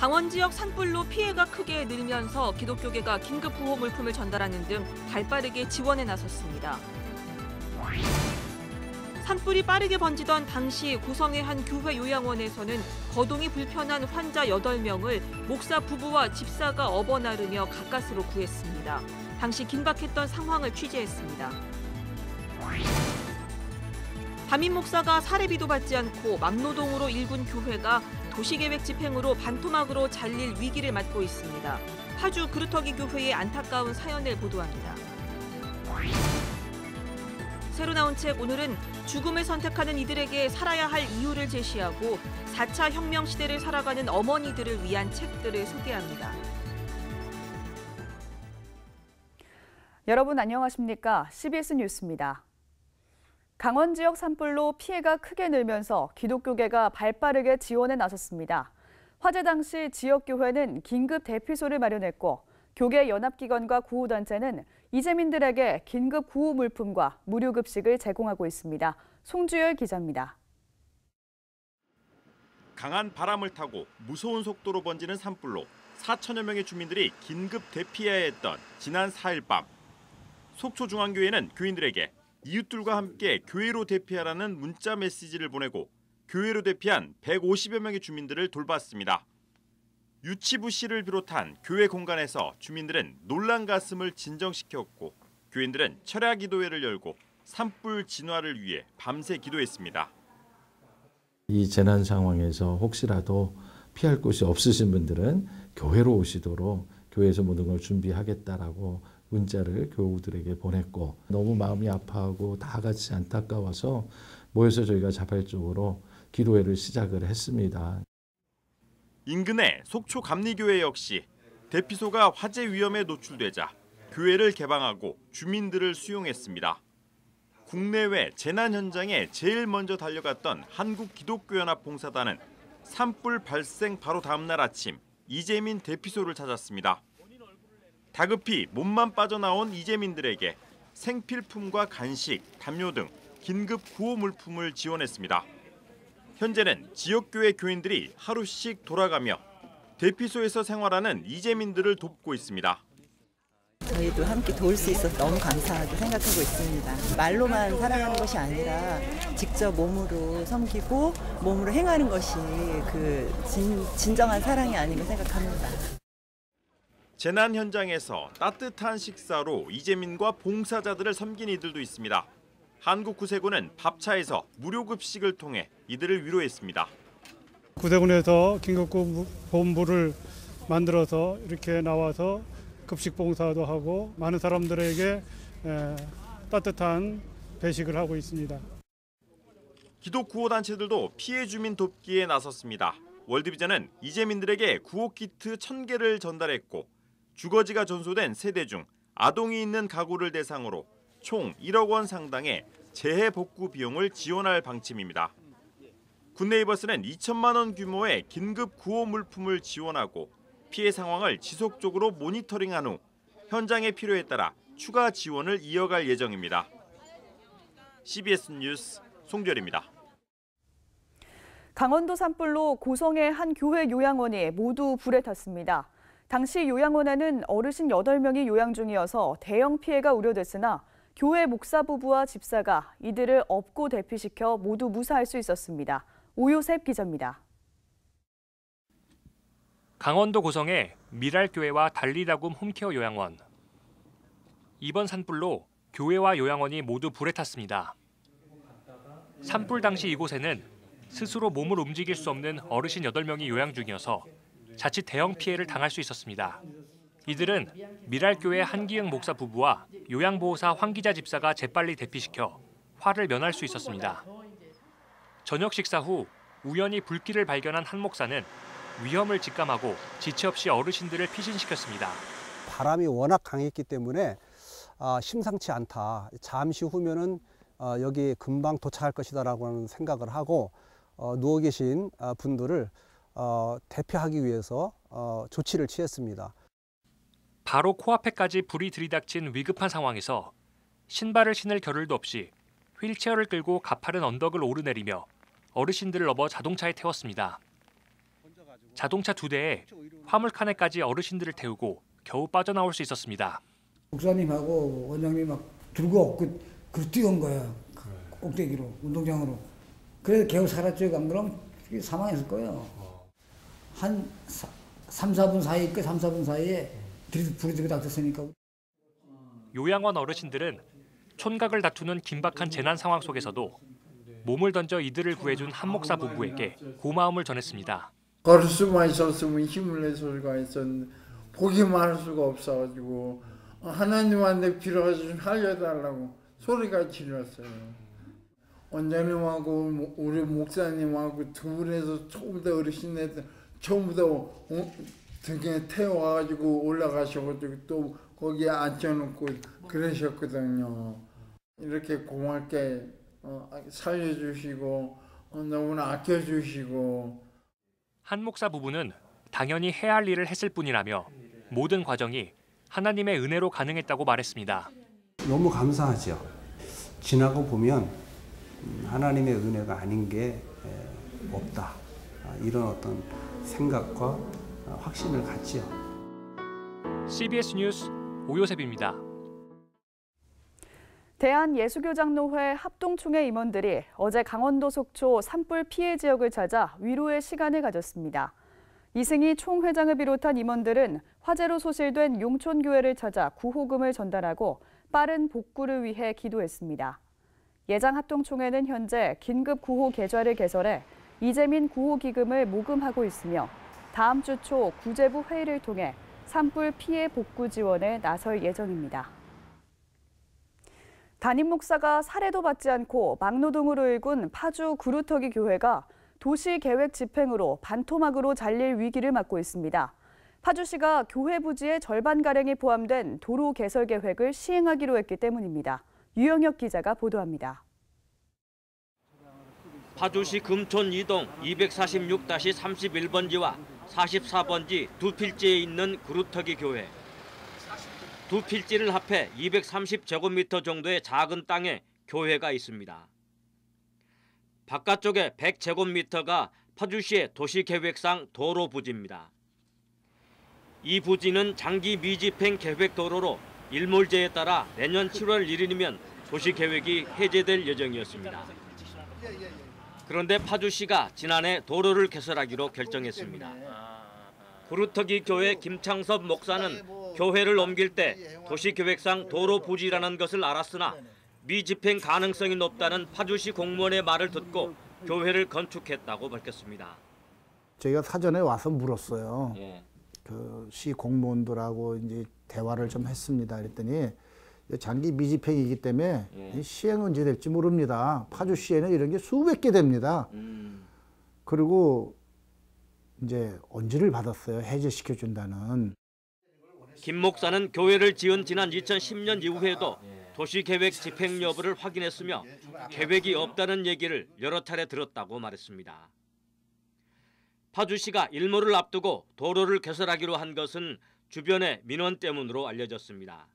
강원 지역 산불로 피해가 크게 늘면서 기독교계가 긴급 구호 물품을 전달하는 등 발빠르게 지원에 나섰습니다. 산불이 빠르게 번지던 당시 고성의 한 교회 요양원에서는 거동이 불편한 환자 8명을 목사 부부와 집사가 업어 나르며 가까스로 구했습니다. 당시 긴박했던 상황을 취재했습니다. 담임 목사가 사례비도 받지 않고 막노동으로 일군 교회가 도시계획 집행으로 반토막으로 잘릴 위기를 맞고 있습니다. 파주 그루터기 교회의 안타까운 사연을 보도합니다. 새로 나온 책 오늘은 죽음을 선택하는 이들에게 살아야 할 이유를 제시하고 4차 혁명 시대를 살아가는 어머니들을 위한 책들을 소개합니다. 여러분 안녕하십니까? CBS 뉴스입니다. 강원 지역 산불로 피해가 크게 늘면서 기독교계가 발빠르게 지원에 나섰습니다. 화재 당시 지역교회는 긴급 대피소를 마련했고 교계 연합기관과 구호단체는 이재민들에게 긴급 구호 물품과 무료 급식을 제공하고 있습니다. 송주열 기자입니다. 강한 바람을 타고 무서운 속도로 번지는 산불로 4천여 명의 주민들이 긴급 대피해야 했던 지난 4일 밤 속초중앙교회는 교인들에게 이웃들과 함께 교회로 대피하라는 문자 메시지를 보내고 교회로 대피한 150여 명의 주민들을 돌봤습니다. 유치부 씨를 비롯한 교회 공간에서 주민들은 놀란 가슴을 진정시켰고 교인들은 철야 기도회를 열고 산불 진화를 위해 밤새 기도했습니다. 이 재난 상황에서 혹시라도 피할 곳이 없으신 분들은 교회로 오시도록 교회에서 모든 걸 준비하겠다라고 문자를 교우들에게 보냈고 너무 마음이 아파하고 다 같이 안타까워서 모여서 저희가 자발적으로 기도회를 시작을 했습니다. 인근의 속초 감리교회 역시 대피소가 화재 위험에 노출되자 교회를 개방하고 주민들을 수용했습니다. 국내외 재난 현장에 제일 먼저 달려갔던 한국기독교연합 봉사단은 산불 발생 바로 다음 날 아침 이재민 대피소를 찾았습니다. 다급히 몸만 빠져나온 이재민들에게 생필품과 간식, 담요 등 긴급 구호 물품을 지원했습니다. 현재는 지역교회 교인들이 하루씩 돌아가며 대피소에서 생활하는 이재민들을 돕고 있습니다. 저희도 함께 도울 수 있어서 너무 감사하게 생각하고 있습니다. 말로만 사랑하는 것이 아니라 직접 몸으로 섬기고 몸으로 행하는 것이 그 진, 진정한 사랑이 아닌가 생각합니다. 재난 현장에서 따뜻한 식사로 이재민과 봉사자들을 섬긴 이들도 있습니다. 한국구세군은 밥차에서 무료 급식을 통해 이들을 위로했습니다. 구세군에서 긴급본부를 만들어서 이렇게 나와서 급식 봉사도 하고 많은 사람들에게 따뜻한 배식을 하고 있습니다. 기독 구호 단체들도 피해 주민 돕기에 나섰습니다. 월드비전은 이재민들에게 구호 키트 1000개를 전달했고 주거지가 전소된 세대 중 아동이 있는 가구를 대상으로 총 1억 원 상당의 재해 복구 비용을 지원할 방침입니다. 굿네이버스는 2천만 원 규모의 긴급 구호 물품을 지원하고 피해 상황을 지속적으로 모니터링한 후 현장의 필요에 따라 추가 지원을 이어갈 예정입니다. CBS 뉴스 송별입니다. 강원도 산불로 고성의 한 교회 요양원이 모두 불에 탔습니다. 당시 요양원에는 어르신 8명이 요양 중이어서 대형 피해가 우려됐으나 교회 목사 부부와 집사가 이들을 업고 대피시켜 모두 무사할 수 있었습니다. 오요셉 기자입니다. 강원도 고성의 미랄교회와 달리다굼 홈케어 요양원. 이번 산불로 교회와 요양원이 모두 불에 탔습니다. 산불 당시 이곳에는 스스로 몸을 움직일 수 없는 어르신 8명이 요양 중이어서 자칫 대형 피해를 당할 수 있었습니다. 이들은 미랄교회 한기영 목사 부부와 요양보호사 황기자 집사가 재빨리 대피시켜 화를 면할 수 있었습니다. 저녁 식사 후 우연히 불길을 발견한 한 목사는 위험을 직감하고 지체 없이 어르신들을 피신시켰습니다. 바람이 워낙 강했기 때문에 아, 심상치 않다. 잠시 후면은 어, 여기 금방 도착할 것이다라고 하는 생각을 하고 어, 누워 계신 아, 분들을 어, 대피하기 위해서 조치를 취했습니다. 바로 코앞에까지 불이 들이닥친 위급한 상황에서 신발을 신을 겨를도 없이 휠체어를 끌고 가파른 언덕을 오르내리며 어르신들을 업어 자동차에 태웠습니다. 자동차 두 대에 화물칸에까지 어르신들을 태우고 겨우 빠져나올 수 있었습니다. 목사님하고 원장님 막 들고 그, 그 뛰어온 거야. 그 꼭대기로, 운동장으로. 그래서 겨우 살았죠. 안 그러면 사망했을 거예요. 한 사, 3, 4분 사이, 그 3, 4분 사이에 불이, 불이 들고 닥쳤으니까. 요양원 어르신들은 촌각을 다투는 긴박한 재난 상황 속에서도 몸을 던져 이들을 구해준 한 목사 부부에게 고마움을 전했습니다. 걸을 수만 있었으면 힘을 낼 수가 있었는데 보기만 할 수가 없어가지고 하나님한테 빌어가지고 좀 살려달라고 소리가 질렀어요. 원장님하고 모- 우리 목사님하고 두 분에서 처음부터 어르신들 처음부터 어, 등에 태워가지고 올라가셔가지고 또 거기에 앉혀놓고 그러셨거든요. 이렇게 고맙게 어, 살려주시고 어, 너무나 아껴주시고 한 목사 부부는 당연히 해야 할 일을 했을 뿐이라며 모든 과정이 하나님의 은혜로 가능했다고 말했습니다. 너무 감사하죠. 지나고 보면 음, 하나님의 은혜가 아닌 게 에, 없다. 아, 이런 어떤 생각과 아, 확신을 갖지요. CBS 뉴스 오요셉입니다. 대한예수교장로회 합동총회 임원들이 어제 강원도 속초 산불 피해 지역을 찾아 위로의 시간을 가졌습니다. 이승희 총회장을 비롯한 임원들은 화재로 소실된 용촌교회를 찾아 구호금을 전달하고 빠른 복구를 위해 기도했습니다. 예장 합동총회는 현재 긴급 구호 계좌를 개설해 이재민 구호 기금을 모금하고 있으며 다음 주 초 구제부 회의를 통해 산불 피해 복구 지원에 나설 예정입니다. 담임 목사가 살해도 받지 않고 막노동으로 일군 파주 구루터기 교회가 도시 계획 집행으로 반토막으로 잘릴 위기를 맞고 있습니다. 파주시가 교회 부지의 절반 가량이 포함된 도로 개설 계획을 시행하기로 했기 때문입니다. 유영혁 기자가 보도합니다. 파주시 금촌 이동 246-31번지와 44번지 두 필지에 있는 구루터기 교회. 두 필지를 합해 230제곱미터 정도의 작은 땅에 교회가 있습니다. 바깥쪽에 100제곱미터가 파주시의 도시계획상 도로 부지입니다. 이 부지는 장기 미집행 계획 도로로 일몰제에 따라 내년 7월 1일이면 도시계획이 해제될 예정이었습니다. 그런데 파주시가 지난해 도로를 개설하기로 결정했습니다. 구루터기 교회 김창섭 목사는 교회를 옮길 때 도시계획상 도로 부지라는 것을 알았으나 미집행 가능성이 높다는 파주시 공무원의 말을 듣고 교회를 건축했다고 밝혔습니다. 저희가 사전에 와서 물었어요. 예. 그시 공무원들하고 이제 대화를 좀 했습니다. 그랬더니 장기 미집행이기 때문에 예. 시행 언제 될지 모릅니다. 파주 시에는 이런 게 수백 개 됩니다. 음, 그리고 이제 언지를 받았어요. 해제시켜 준다는. 김 목사는 교회를 지은 지난 2010년 이후에도 도시계획 집행 여부를 확인했으며 계획이 없다는 얘기를 여러 차례 들었다고 말했습니다. 파주시가 일몰을 앞두고 도로를 개설하기로 한 것은 주변의 민원 때문으로 알려졌습니다.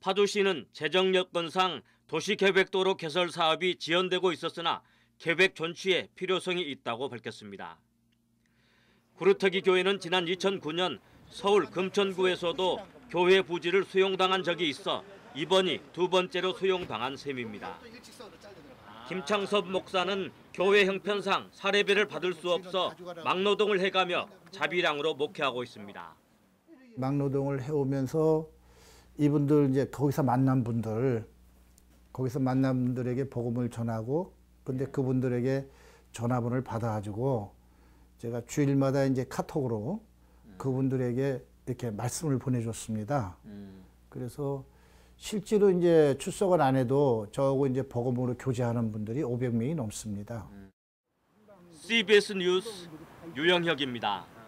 파주시는 재정 여건상 도시계획도로 개설 사업이 지연되고 있었으나 계획 존치에 필요성이 있다고 밝혔습니다. 구루터기 교회는 지난 2009년 서울 금천구에서도 교회 부지를 수용당한 적이 있어 이번이 두 번째로 수용당한 셈입니다. 김창섭 목사는 교회 형편상 사례비를 받을 수 없어 막노동을 해가며 자비량으로 목회하고 있습니다. 막노동을 해오면서 이분들 이제 거기서 만난 분들 거기서 만난 분들에게 복음을 전하고 근데 그분들에게 전화번호를 받아가지고 제가 주일마다 이제 카톡으로 그분들에게 이렇게 말씀을 보내줬습니다. 그래서 실제로 이제 출석을 안 해도 저하고 이제 복음으로 교제하는 분들이 500명이 넘습니다. CBS 뉴스 유영혁입니다.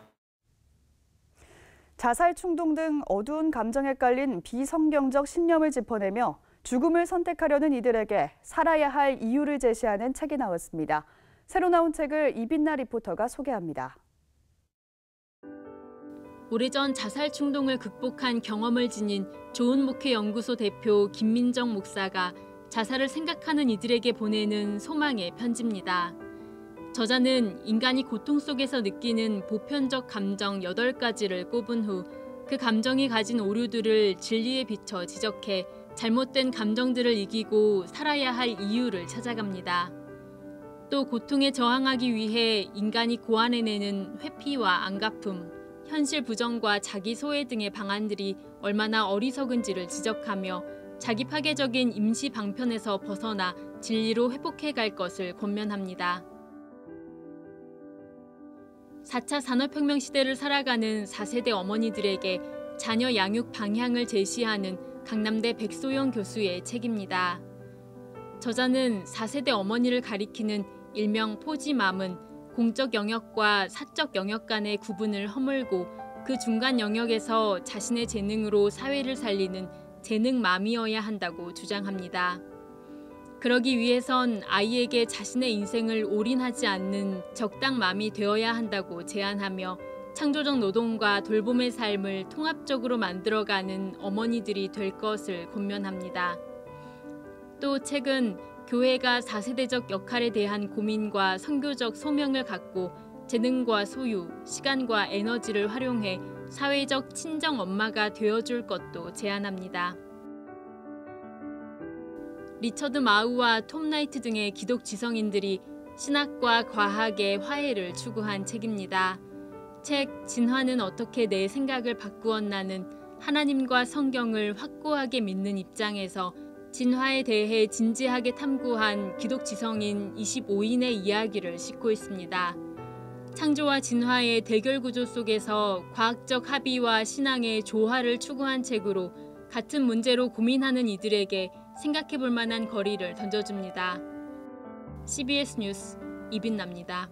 자살 충동 등 어두운 감정에 깔린 비성경적 신념을 짚어내며 죽음을 선택하려는 이들에게 살아야 할 이유를 제시하는 책이 나왔습니다. 새로 나온 책을 이빈나 리포터가 소개합니다. 오래전 자살 충동을 극복한 경험을 지닌 좋은 목회 연구소 대표 김민정 목사가 자살을 생각하는 이들에게 보내는 소망의 편지입니다. 저자는 인간이 고통 속에서 느끼는 보편적 감정 8가지를 꼽은 후 그 감정이 가진 오류들을 진리에 비춰 지적해 잘못된 감정들을 이기고 살아야 할 이유를 찾아갑니다. 또 고통에 저항하기 위해 인간이 고안해내는 회피와 안갚음, 현실 부정과 자기 소외 등의 방안들이 얼마나 어리석은지를 지적하며 자기 파괴적인 임시 방편에서 벗어나 진리로 회복해 갈 것을 권면합니다. 4차 산업혁명 시대를 살아가는 4세대 어머니들에게 자녀 양육 방향을 제시하는 강남대 백소영 교수의 책입니다. 저자는 4세대 어머니를 가리키는 일명 포지맘은 공적 영역과 사적 영역 간의 구분을 허물고 그 중간 영역에서 자신의 재능으로 사회를 살리는 재능맘이어야 한다고 주장합니다. 그러기 위해선 아이에게 자신의 인생을 올인하지 않는 적당맘이 되어야 한다고 제안하며 창조적 노동과 돌봄의 삶을 통합적으로 만들어가는 어머니들이 될 것을 권면합니다. 또 책은 교회가 4세대적 역할에 대한 고민과 선교적 소명을 갖고 재능과 소유, 시간과 에너지를 활용해 사회적 친정 엄마가 되어줄 것도 제안합니다. 리처드 마우와 톰 나이트 등의 기독 지성인들이 신학과 과학의 화해를 추구한 책입니다. 책 진화는 어떻게 내 생각을 바꾸었나는 하나님과 성경을 확고하게 믿는 입장에서 진화에 대해 진지하게 탐구한 기독 지성인 25인의 이야기를 싣고 있습니다. 창조와 진화의 대결 구조 속에서 과학적 합의와 신앙의 조화를 추구한 책으로 같은 문제로 고민하는 이들에게 생각해 볼 만한 거리를 던져줍니다. CBS 뉴스 이빈납니다.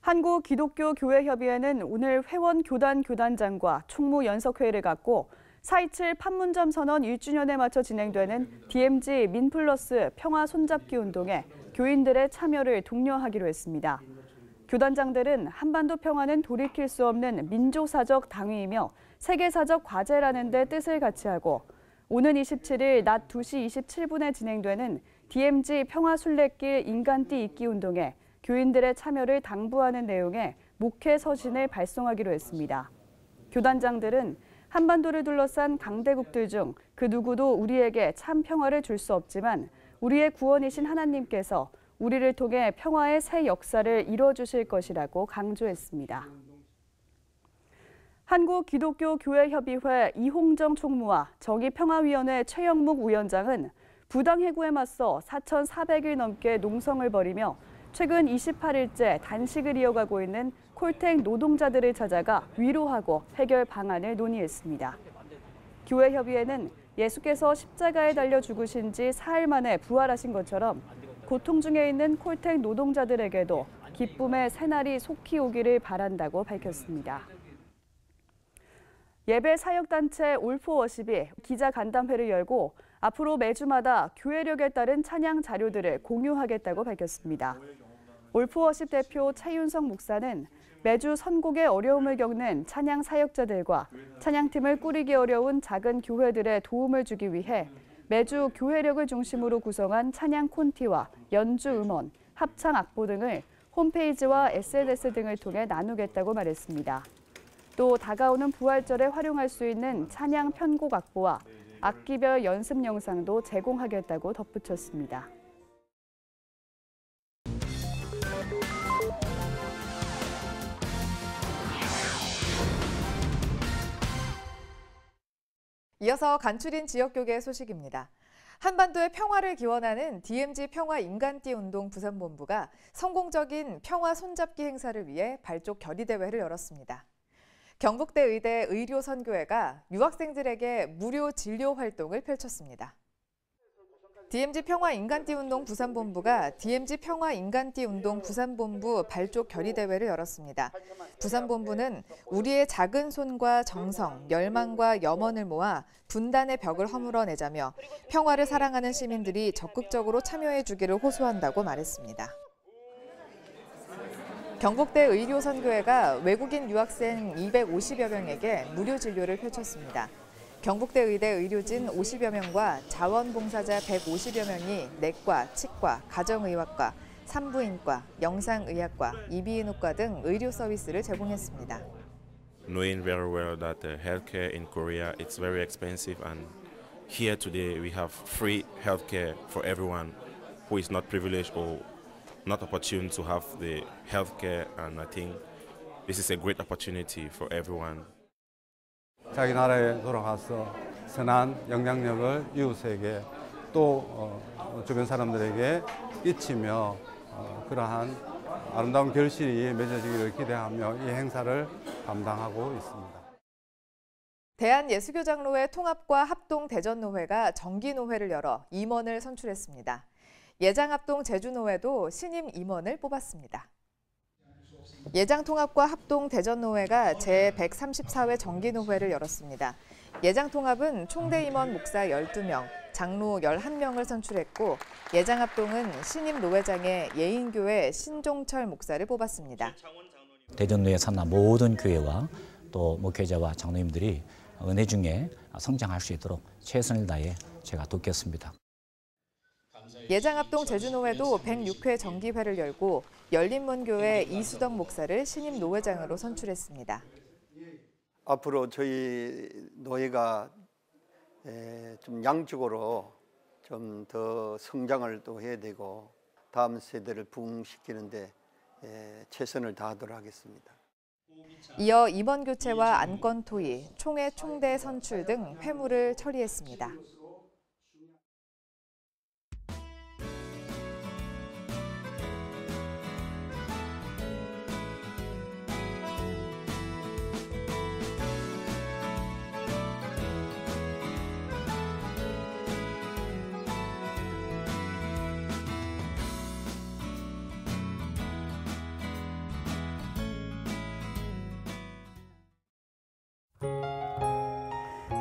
한국 기독교 교회 협의회는 오늘 회원 교단 교단장과 총무 연석회의를 갖고 4.27 판문점 선언 1주년에 맞춰 진행되는 DMZ 민플러스 평화 손잡기 운동에 교인들의 참여를 독려하기로 했습니다. 교단장들은 한반도 평화는 돌이킬 수 없는 민족사적 당위이며 세계사적 과제라는 데 뜻을 같이 하고 오는 27일 낮 2시 27분에 진행되는 DMZ 평화순례길 인간띠 잊기 운동에 교인들의 참여를 당부하는 내용의 목회 서신을 발송하기로 했습니다. 교단장들은 한반도를 둘러싼 강대국들 중 그 누구도 우리에게 참 평화를 줄 수 없지만 우리의 구원이신 하나님께서 우리를 통해 평화의 새 역사를 이뤄 주실 것이라고 강조했습니다. 한국기독교교회협의회 이홍정 총무와 정의평화위원회 최영묵 위원장은 부당 해고에 맞서 4,400일 넘게 농성을 벌이며 최근 28일째 단식을 이어가고 있는 콜택 노동자들을 찾아가 위로하고 해결 방안을 논의했습니다. 교회협의회는 예수께서 십자가에 달려 죽으신 지 사흘 만에 부활하신 것처럼 고통 중에 있는 콜택 노동자들에게도 기쁨의 새날이 속히 오기를 바란다고 밝혔습니다. 예배 사역단체 올포워십이 기자 간담회를 열고 앞으로 매주마다 교회력에 따른 찬양 자료들을 공유하겠다고 밝혔습니다. 올포워십 대표 차윤성 목사는 매주 선곡에 어려움을 겪는 찬양 사역자들과 찬양팀을 꾸리기 어려운 작은 교회들의 도움을 주기 위해 매주 교회력을 중심으로 구성한 찬양 콘티와 연주 음원, 합창 악보 등을 홈페이지와 SNS 등을 통해 나누겠다고 말했습니다. 또 다가오는 부활절에 활용할 수 있는 찬양 편곡 악보와 악기별 연습 영상도 제공하겠다고 덧붙였습니다. 이어서 간추린 지역교계 소식입니다. 한반도의 평화를 기원하는 DMZ 평화 인간띠 운동 부산본부가 성공적인 평화 손잡기 행사를 위해 발족 결의대회를 열었습니다. 경북대 의대 의료선교회가 유학생들에게 무료 진료 활동을 펼쳤습니다. DMZ 평화 인간띠 운동 부산본부가 DMZ 평화 인간띠 운동 부산본부 발족 결의대회를 열었습니다. 부산본부는 우리의 작은 손과 정성, 열망과 염원을 모아 분단의 벽을 허물어내자며 평화를 사랑하는 시민들이 적극적으로 참여해 주기를 호소한다고 말했습니다. 경북대 의료선교회가 외국인 유학생 250여 명에게 무료 진료를 펼쳤습니다. 경북대 의대 의료진 50여 명과 자원봉사자 150여 명이 내과, 치과, 가정의학과, 산부인과, 영상의학과, 이비인후과 등 의료 서비스를 제공했습니다. knowing very well that uh, healthcare in Korea it's very expensive and here today we have free healthcare for everyone who is not privileged or not opportune to have the healthcare and I think this is a great opportunity for everyone. 자기 나라에 돌아가서 선한 영향력을 이웃에게 또 어, 주변 사람들에게 끼치며 어, 그러한 아름다운 결실이 맺어지기를 기대하며 이 행사를 감당하고 있습니다. 대한예수교장로회 통합과 합동 대전노회가 정기노회를 열어 임원을 선출했습니다. 예장합동 제주노회도 신임 임원을 뽑았습니다. 예장통합과 합동 대전노회가 제134회 정기노회를 열었습니다. 예장통합은 총대 임원 목사 12명, 장로 11명을 선출했고 예장합동은 신임 노회장에 예인교회 신종철 목사를 뽑았습니다. 대전로에 산나 모든 교회와 또 목회자와 장로님들이 은혜 중에 성장할 수 있도록 최선을 다해 제가 돕겠습니다. 예장합동 제주노회도 106회 정기회를 열고 열린문교회 이수덕 목사를 신임 노회장으로 선출했습니다. 앞으로 저희 노예가 좀 양적으로 좀 더 성장을 또 해야 되고 다음 세대를 부흥시키는데 최선을 다하도록 하겠습니다. 이어 임원 교체와 안건 토의, 총회 총대 선출 등 회무를 처리했습니다.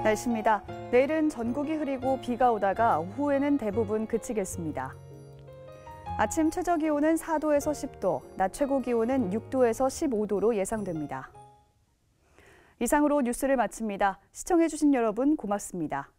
날씨입니다. 내일은 전국이 흐리고 비가 오다가 오후에는 대부분 그치겠습니다. 아침 최저 기온은 4도에서 10도, 낮 최고 기온은 6도에서 15도로 예상됩니다. 이상으로 뉴스를 마칩니다. 시청해주신 여러분 고맙습니다.